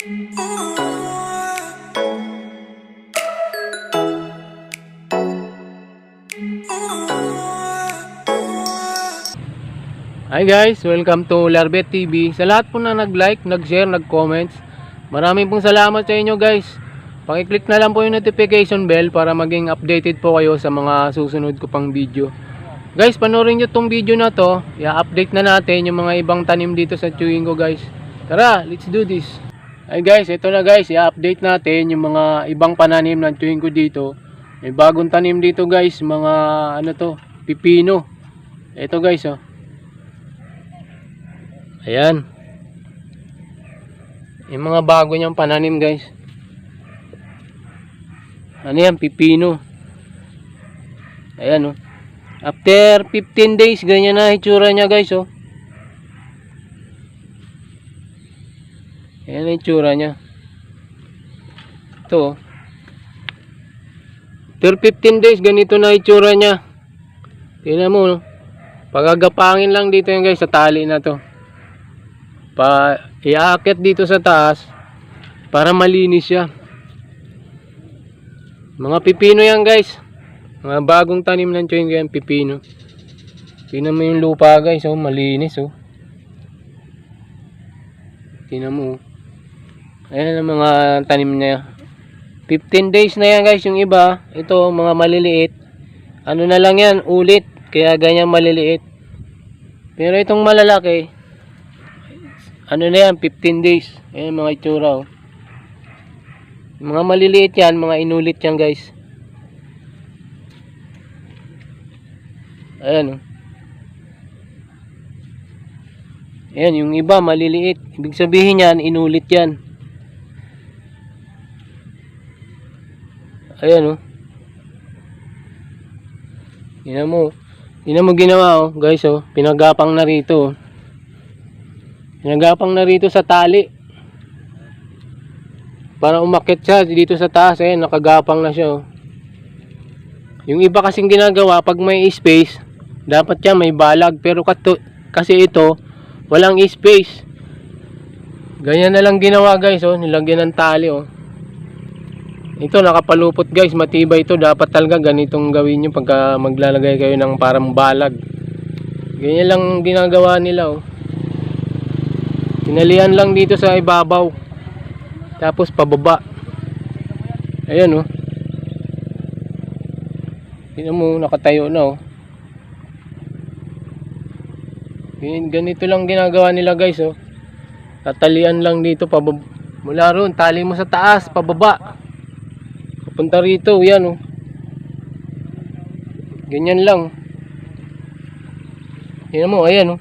Hi guys, welcome to Larbet TV. Sa lahat po na nag-like, nag-share, nag-comments, maraming pong salamat sa inyo guys. Pakiclick na lang po yung notification bell para maging updated po kayo sa mga susunod ko pang video. Guys, panoorin nyo tong video na to. I-update na natin yung mga ibang tanim dito sa chewing ko guys. Tara, let's do this. Hi guys, ito na guys, i-update natin yung mga ibang pananim ng chewing ko dito. May bagong tanim dito guys, mga ano to, pipino. Ito guys oh. Ayan. Yung mga bago niyang pananim guys. Ano yan? Pipino. Ayan oh. After 15 days, ganyan na itsura niya guys oh. Ayan ang itsura niya. Ito. After 15 days, ganito na itsura niya. Tingnan mo. Pagagapangin lang dito yan guys sa tali na to pa iaakit dito sa taas para malinis siya mga pipino yan guys mga bagong tanim ng chewing yan pipino tingnan mo yung lupa guys oh malinis oh tingnan mo oh. Ayan ang mga tanim niya 15 days na yan guys yung iba ito mga maliliit ano na lang yan ulit kaya ganyan maliliit pero itong malalaki ano na yan, 15 days. Ayan mga itsura oh. Mga maliliit yan, mga inulit yan guys. Ayan oh. Ayan, yung iba maliliit. Ibig sabihin yan, inulit yan. Ayan oh. Tingnan mo. Tingnan mo ginawa oh, guys oh. Pinagapang na rito oh. Nagapang na rito sa tali. Para umakit siya dito sa taas. Eh, nakagapang na siya. Oh. Yung iba kasing ginagawa, pag may space, dapat siya may balag. Pero kasi ito, walang space. Ganyan na lang ginawa guys. Oh. Nilagyan ng tali. Oh. Ito nakapalupot guys. Matibay ito. Dapat talaga ganitong gawin nyo pagka maglalagay kayo ng parang balag. Ganyan lang ginagawa nila. Oh. Tinalian lang dito sa ibabaw. Tapos pababa. Ayan oh. Tingnan mo, nakatayo na oh. Ganyan- Ganito lang ginagawa nila guys oh. Tatalian lang dito pababa. Mula roon, tali mo sa taas, pababa. Papunta rito, yan oh. Ganyan lang. Tingnan mo, ayan oh.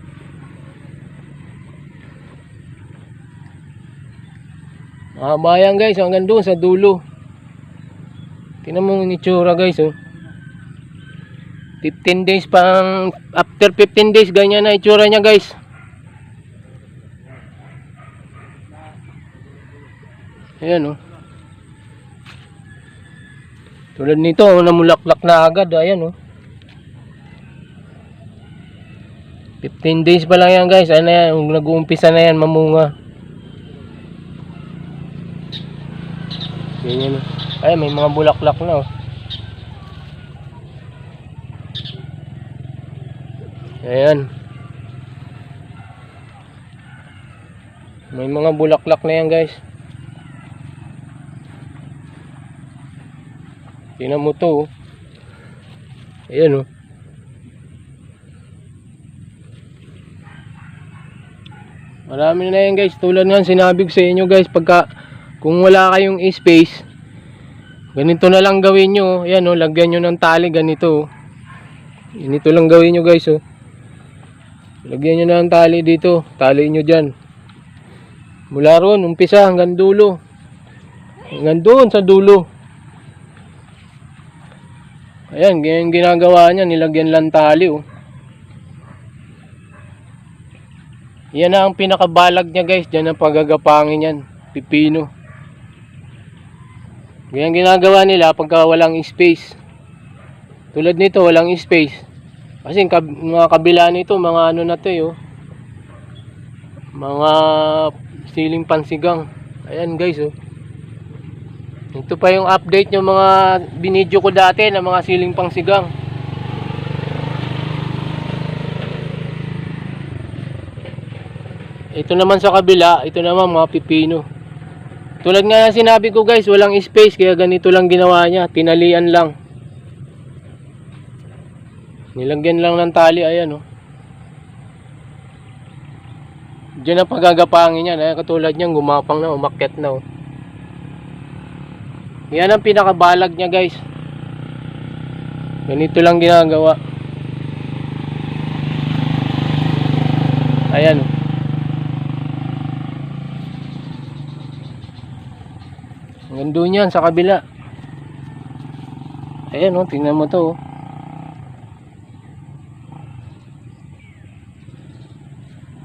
Mahaba yan guys, hanggang doon sa dulo. Tingnan mo yung itsura guys oh. 15 days pang after 15 days ganyan na itsura niya guys. Ayan oh. Tulad nito, oh, namulaklak na agad, ayan oh. 15 days pa lang yan guys, ano yan, nag-uumpisa na yan mamunga. Ganyan. Ay, may mga bulaklak na oh. Ayan. May mga bulaklak na yan guys. Tingnan mo to oh. Ayan oh. Marami na yan guys. Tulad nga sinabi ko sa inyo guys. Pagka kung wala kayong space, ganito na lang gawin nyo. Yan o, lagyan nyo ng tali ganito. oh. Ganito lang gawin nyo guys oh. Lagyan nyo na ng tali dito. Tali nyo dyan. Mula ron, umpisa hanggang dulo. Hanggang doon sa dulo. Ayan, ganyan ginagawa niya. Nilagyan lang tali oh. Yan na ang pinakabalag niya guys. Diyan ang pagagapangin yan. Pipino. Ganyan ginagawa nila pagka walang space. Tulad nito, walang space. Kasi mga kabila nito, mga ano na to eh, oh. Mga siling pansigang. Ayan guys oh. Ito pa yung update yung mga binidyo ko dati ng mga siling pang sigang. Ito naman sa kabila, ito naman mga pipino. Tulad nga ng sinabi ko guys, walang space kaya ganito lang ginawa niya, tinalian lang. Nilagyan lang ng tali, ayan oh. Diyan ang pagagapangin niya, ayan katulad niyan, gumapang na, umakyat na oh. Yan ang pinakabalag niya guys. Ganito lang ginagawa. Ayan oh. Hanggang doon yan sa kabila. Ayan oh, tingnan mo to oh.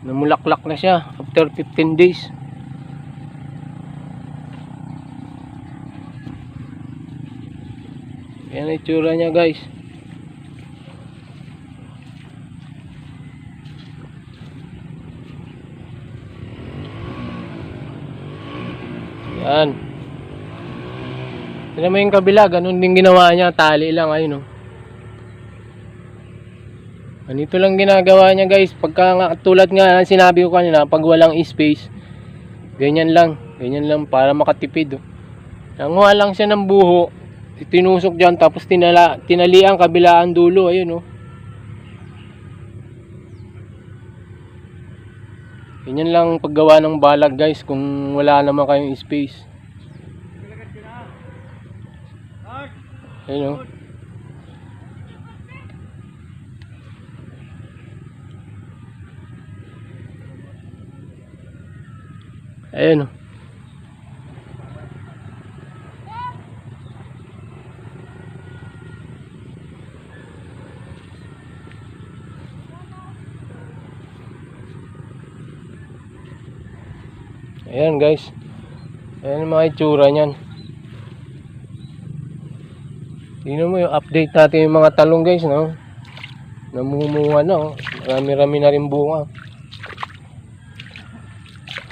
Namulaklak na siya after 15 days. Yan ang itsura niya guys. Yan. Tignan mo yung kabila, ganun din ginawa niya, tali lang, ayun oh. Ganito lang ginagawa niya guys, pagka nga, tulad nga ng sinabi ko kanina, pag walang space, ganyan lang, ganyan lang para makatipid oh. Nanguha lang siya ng buho, tinusok dyan, tapos tinala, tinali ang kabilaan dulo, ayun oh. Ganyan lang paggawa ng balag guys kung wala naman kayong space. Ayun oh. Ayun oh. Ayan guys. Ayan ang mga itsura niyan. Tingnan mo yung update natin yung mga talong guys, no? Namumunga na, oh. Marami-rami na rin bunga.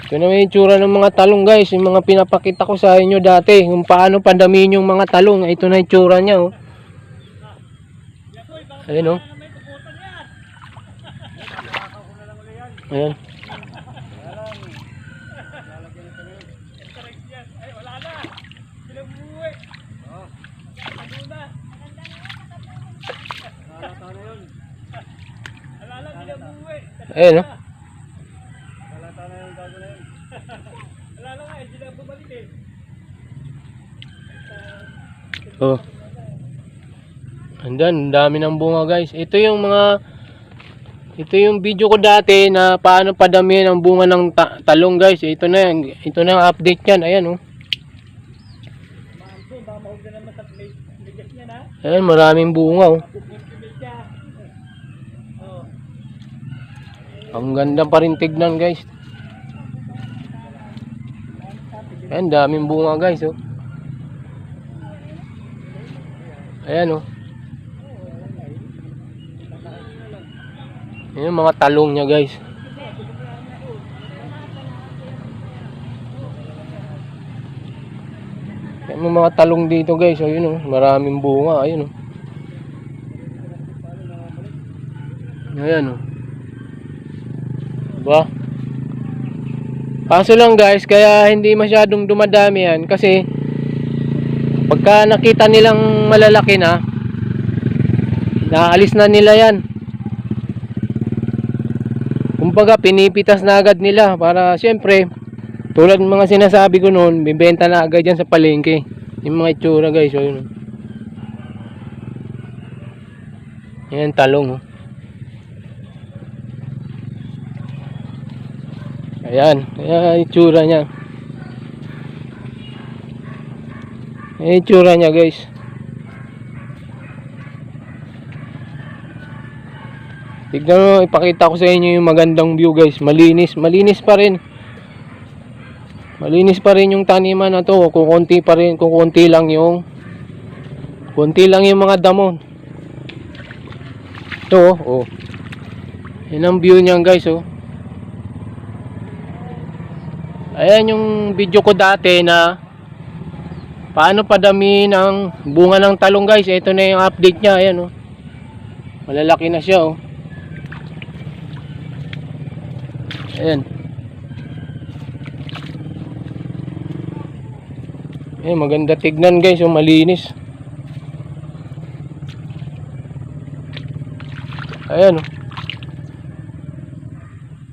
Ito na yung itsura ng mga talong guys, yung mga pinapakita ko sa inyo dati, kung paano pandamihin yung mga talong. Ito na yung itsura niya, oh. Ayan, oh. Ayan. Ayan, oh. Oh. Andan, dami ng bunga guys. Ito yung mga ito yung video ko dati na paano padamihan ang bunga ng ta- talong guys. Ito na yan. Ito na ang update yan. Ayan oh. Ayan, maraming bunga oh. Ang ganda pa rin tignan guys. Ayan, daming bunga guys oh. Ayan oh. Ayan mga talong niya guys. Ayan yung mga talong dito guys. Ayun oh. Maraming bunga. Ayun oh. Ayan oh. Diba? Kaso lang guys, kaya hindi masyadong dumadami yan kasi pagka nakita nilang malalaki na, naalis na nila yan. Kumbaga, pinipitas na agad nila para siyempre, tulad ng mga sinasabi ko noon, bibenta na agad yan sa palengke. Yung mga itsura guys, so yun. Yan, talong. Oh. Ayan, ayan yung itsura niya. Ayan yung itsura niya guys. Tignan mo, ipakita ko sa inyo yung magandang view guys. Malinis, malinis pa rin. Malinis pa rin yung taniman na to. Kukunti pa rin, kukunti lang yung kunti lang yung mga damo. Ito oh. Yan ang view niyan guys oh. Ayan yung video ko dati na paano padami ng bunga ng talong guys. Ito na yung update niya. Ayan oh. Malalaki na siya oh. Ayan. Eh, maganda tignan guys, yung malinis. Ayan. oh.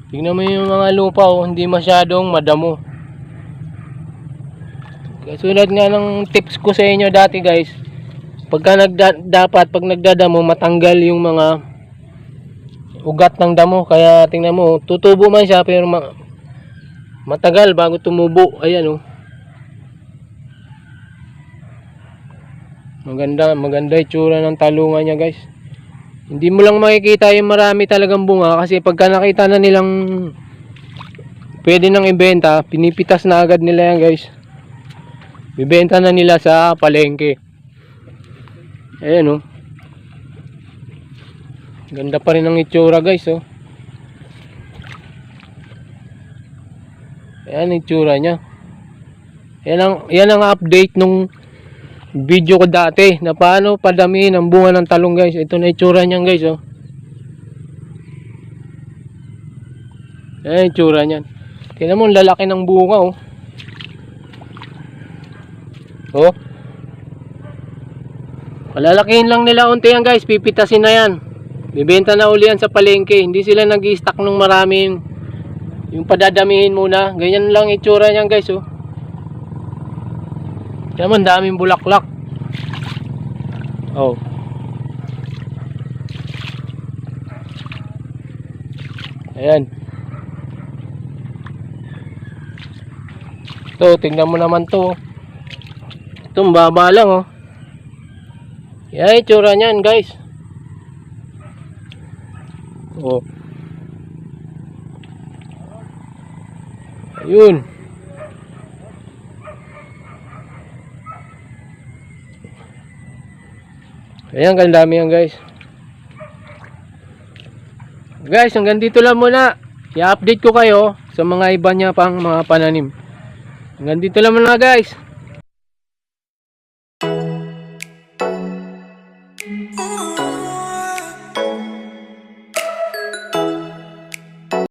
Tingnan mo yung mga lupa, oh, hindi masyadong madamo. Kasunod nga ng tips ko sa inyo dati guys, pagka nagda dapat pag nagdadamo matanggal yung mga ugat ng damo. Kaya tingnan mo, tutubo man siya pero ma- matagal bago tumubo. Ayan oh. Maganda, maganda itsura ng talungan niya guys. Hindi mo lang makikita yung marami talagang bunga kasi pagka nakita na nilang pwede nang ibenta, pinipitas na agad nila yan guys. Bibenta na nila sa palengke. Ayan oh. Ganda pa rin ang itsura guys oh. Ayan ang itsura niya. Yan ang, yan ang update nung video ko dati na paano padamihin ang bunga ng talong guys. Ito na itsura niyan guys oh. Ayan itsura niyan. Tingnan mo lalaki ng bunga oh. Oh. Palalakihin lang nila unti yan guys. Pipitasin na yan. Bibenta na uli yan sa palengke. Hindi sila nag-stock ng maraming yung padadamihin muna. Ganyan lang itsura niyan guys oh. Kaya man daming bulaklak. Oh. Ayan. Ito, tingnan mo naman to. oh. Ito, baba lang oh. Yan, itsura niyan guys. Oh. Ayun. Ayan, gandami yan guys. Guys, hanggang dito lang muna. I-update ko kayo sa mga iba niya pang mga pananim. Hanggang dito lang muna guys.